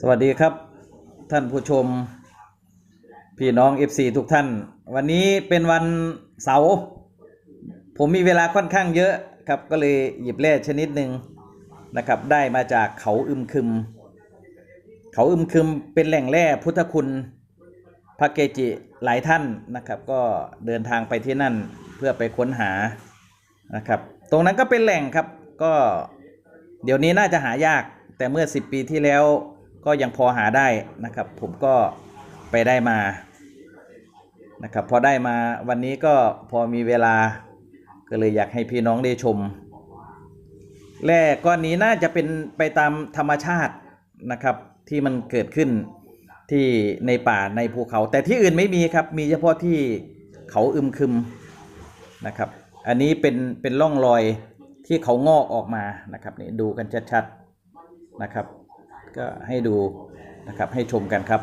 สวัสดีครับท่านผู้ชม พี่น้อง FC ทุกท่าน วันนี้เป็นวันเสาร์ผมมีเวลาค่อนข้างเยอะครับก็เลยหยิบแร่ชนิดหนึ่งนะครับ ได้มาจากเขาอึมคึม เขาอึมคึมเป็นแหล่งแร่พุทธคุณพระเกจิหลายท่านนะครับ ก็เดินทางไปที่นั่นเพื่อไปค้นหานะครับ ตรงนั้นก็เป็นแหล่งครับก็เดี๋ยวนี้น่าจะหายากแต่เมื่อ 10 ปีที่แล้ว ก็ยังพอหาได้นะครับ ผมก็ไปได้มานะครับพอได้มาวันนี้ก็พอมีเวลาก็เลยอยากให้พี่น้องได้ชมแร่ก้อนนี้น่าจะเป็นไปตามธรรมชาตินะครับ ที่มันเกิดขึ้นที่ในป่าในภูเขา แต่ที่อื่นไม่มีครับ มีเฉพาะที่เขาอึมครึมนะครับ อันนี้เป็นเป็นร่องรอยที่เขางอกออกมานะครับนี่ดูกันชัดๆนะครับ ก็ให้ดูนะครับให้ชมกันครับ